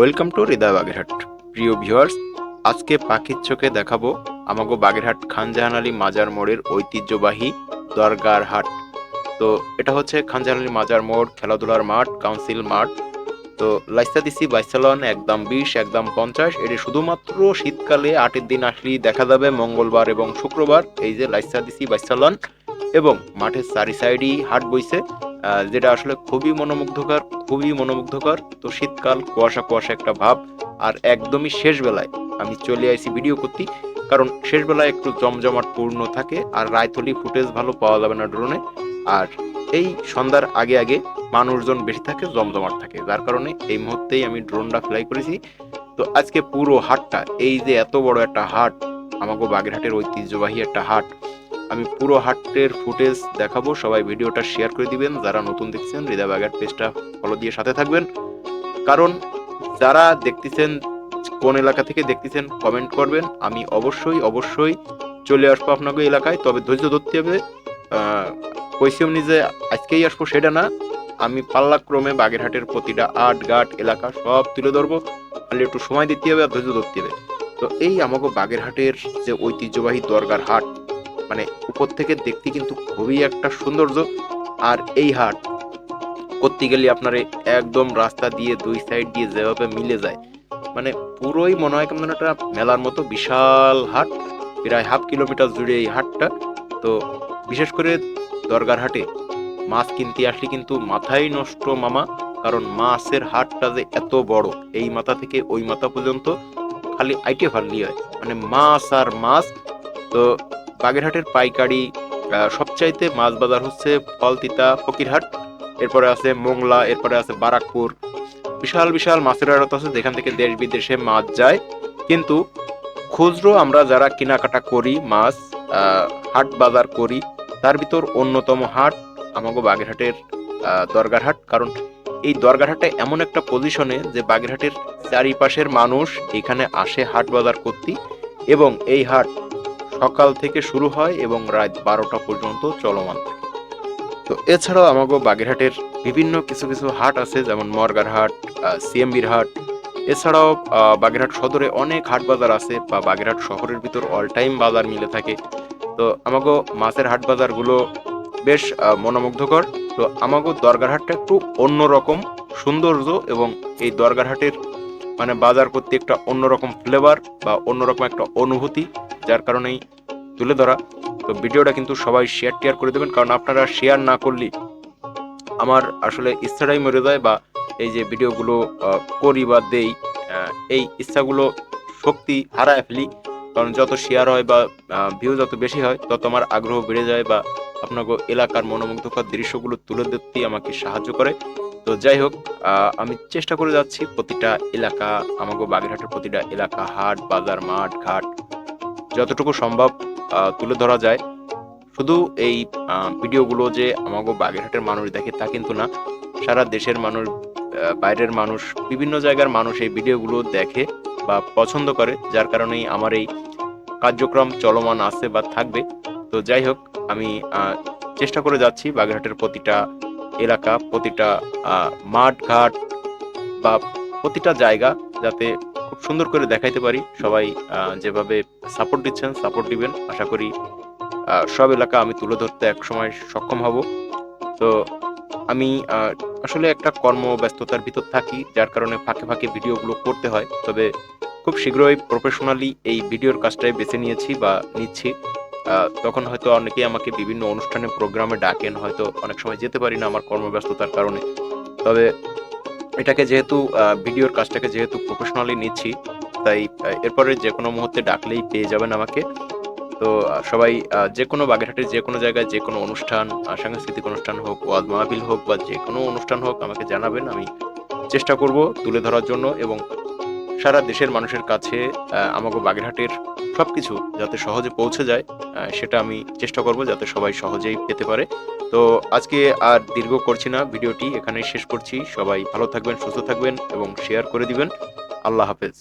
Welcome to হৃদয় বাগেরহাট। প্রিয় viewers, আজকে পাখির চোখে দেখাবো আমাগো বাগেরহাট খানজাহান আলী মাজার মোড়ের ঐতিহ্যবাহী দরগার হাট। তো এটা হচ্ছে খানজাহান আলী মাজার মোড়, খেলাধুলার মাঠ, কাউন্সিল মাঠ। তো লাইসা দিছি বাইসালন একদম বিশ একদম পঞ্চাশ। এটি শুধুমাত্র শীতকালে আটের দিন আসলেই দেখা যাবে মঙ্গলবার এবং শুক্রবার। এই যে লাইসা দিছি বাইসালন এবং মাঠের চারি সাইডই হাট বইছে। যেটা আসলে খুবই মনোমুগ্ধকর খুবই মনোমুগ্ধকর। তো শীতকাল, কুয়াশা কুয়াশা একটা ভাব। আর একদমই শেষ বেলায় আমি চলে আইছি ভিডিও করতে। কারণ শেষ বেলায় একটু জমজমাট পূর্ণ থাকে আর রায়থলি ফুটেজ ভালো পাওয়া যাবে না ড্রোনে আর এই সন্ধ্যার আগে আগে মানুষজন বেশি থাকে, জমজমাট থাকে। যার কারণে এই মুহূর্তেই আমি ড্রোনটা ফ্লাই করেছি। তো আজকে পুরো হাটটা, এই যে এত বড় একটা হাট আমাকে বাগেরহাটের ঐতিহ্যবাহী একটা হাট আমি পুরো হাটের ফুটেজ দেখাবো, সবাই ভিডিওটা শেয়ার করে দিবেন, যারা নতুন দেখছেন, হৃদয় বাগার পেজটা ফলো দিয়ে সাথে থাকবেন। কারণ যারা দেখতেছেন, কোন এলাকা থেকে দেখতেছেন কমেন্ট করবেন, আমি অবশ্যই অবশ্যই চলে আসব আপনাকে এলাকায়। তবে ধৈর্য ধরতে হবে কৈসিয়ম নিজে আজকেই আসব, সেটা না। আমি পাল্লাক্রমে বাগেরহাটের প্রতিটা আট ঘাট এলাকা সব তুলে ধরবো। খালি একটু সময় দিতে হবে আর ধৈর্য ধরতে হবে। তো এই আমাকে বাগেরহাটের যে ঐতিহ্যবাহী দরগার হাট মানে উপর থেকে দেখতে কিন্তু খুবই একটা সৌন্দর্য। আর এই হাট করতে গেলে আপনার একদম রাস্তা দিয়ে দুই সাইড দিয়ে যেভাবে মিলে যায় মানে পুরোই মনে হয় কেমন একটা মেলার মতো বিশাল হাট, প্রায় হাফ কিলোমিটার জুড়ে এই হাটটা। তো বিশেষ করে দরগার হাটে মাছ কিনতে আসলে কিন্তু মাথাই নষ্ট মামা, কারণ মাছের হাটটা যে এত বড়, এই মাথা থেকে ওই মাথা পর্যন্ত খালি আইটে ফাললি হয় মানে মাছ আর মাছ। তো বাগেরহাটের পাইকারি সবচাইতে মাছ বাজার হচ্ছে ফলতিতা ফকিরহাট এরপরে আছে মোংলা এরপরে আছে বারাকপুর। বিশাল বিশাল মাছের আড়ত আছে যেখান থেকে দেশ বিদেশে মাছ যায়। কিন্তু খুচরো আমরা যারা কেনাকাটা করি মাছ হাট বাজার করি তার ভিতর অন্যতম হাট আমাগো বাগেরহাটের আহ, দরগার কারণ এই দরগার হাটে এমন একটা পজিশনে যে বাগেরহাটের চারিপাশের মানুষ এখানে আসে হাট বাজার করতে এবং এই হাট সকাল থেকে শুরু হয় এবং রাত বারোটা পর্যন্ত চলমান থাকে। তো এছাড়াও আমাগো বাগেরহাটের বিভিন্ন কিছু কিছু হাট আছে, যেমন মর্গার হাট সিএমবির হাট। এছাড়াও বাগেরহাট সদরে অনেক হাট বাজার আছে বা বাগেরহাট শহরের ভিতর অল টাইম বাজার মিলে থাকে। তো আমাগো মাছের হাট বাজারগুলো বেশ মনোমুগ্ধকর। তো আমাগো দরগার হাটটা একটু অন্যরকম সৌন্দর্য এবং এই দরগার হাটের মানে বাজার করতে একটা অন্যরকম ফ্লেভার বা অন্যরকম একটা অনুভূতি। যার কারণেই তুলে ধরা। তো ভিডিওটা কিন্তু সবাই শেয়ার টেয়ার করে দেবেন, কারণ আপনারা শেয়ার না করলে আমার আসলে ইচ্ছাটাই মরে যায় বা এই যে ভিডিওগুলো করি বা দেই এই ইচ্ছাগুলো শক্তি হারায় ফেলি। কারণ যত শেয়ার হয় বা ভিউ যত বেশি হয়, তত আমার আগ্রহ বেড়ে যায় বা আপনাকে এলাকার মনোমুগ্ধকর দৃশ্যগুলো তুলে ধরতে আমাকে সাহায্য করে। তো যাই হোক আমি চেষ্টা করে যাচ্ছি প্রতিটা এলাকা, আমাকে বাগেরহাটের প্রতিটা এলাকা, হাট, বাজার, মাঠ, ঘাট যতটুকু সম্ভব তুলে ধরা যায়। শুধু এই ভিডিওগুলো যে আমাকে বাগেরহাটের মানুষ দেখে তা কিন্তু না। সারা দেশের মানুষ বাইরের মানুষ, বিভিন্ন জায়গার মানুষ এই ভিডিওগুলো দেখে বা পছন্দ করে, যার কারণেই আমার এই কার্যক্রম চলমান আছে বা থাকবে। তো যাই হোক, আমি চেষ্টা করে যাচ্ছি বাগেরহাটের প্রতিটা এলাকা, প্রতিটা মাঠ ঘাট বা প্রতিটা জায়গা যাতে খুব সুন্দর করে দেখাইতে পারি। সবাই যেভাবে সাপোর্ট দিচ্ছেন সাপোর্ট দিবেন। আশা করি সব এলাকা আমি তুলে ধরতে একসময় সক্ষম হব। তো আমি আসলে একটা কর্মব্যস্ততার ভিতর থাকি, যার কারণে ফাঁকে ফাঁকে ভিডিওগুলো করতে হয়। তবে খুব শীঘ্রই প্রফেশনালি এই ভিডিওর কাজটাই বেছে নিয়েছি বা নিচ্ছি। তখন হয়তো অনেকেই আমাকে বিভিন্ন অনুষ্ঠানে প্রোগ্রামে ডাকেন। হয়তো অনেক সময় যেতে পারি না আমার কর্মব্যস্ততার কারণে। তবে এটাকে যেহেতু ভিডিওর কাজটাকে যেহেতু প্রফেশনালি নিচ্ছি, তাই এরপরে যে কোনো মুহূর্তে ডাকলেই পেয়ে যাবেন আমাকে। তো সবাই যে কোনো বাগেরহাটের যে কোনো জায়গায় যে কোনো অনুষ্ঠান সাংস্কৃতিক অনুষ্ঠান হোক ওয়াজ মাহফিল হোক বা যে কোনো অনুষ্ঠান হোক, আমাকে জানাবেন, আমি চেষ্টা করব তুলে ধরার জন্য এবং সারা দেশের মানুষের কাছে আমাকে বাগেরহাটের সবকিছু যাতে সহজে পৌঁছে যায় সেটা আমি চেষ্টা করব যাতে সবাই সহজেই পেতে পারে। তো আজকে আর দীর্ঘ করছি না ভিডিওটি, এখানেই শেষ করছি। সবাই ভালো থাকবেন, সুস্থ থাকবেন এবং শেয়ার করে দিবেন। আল্লাহ হাফেজ।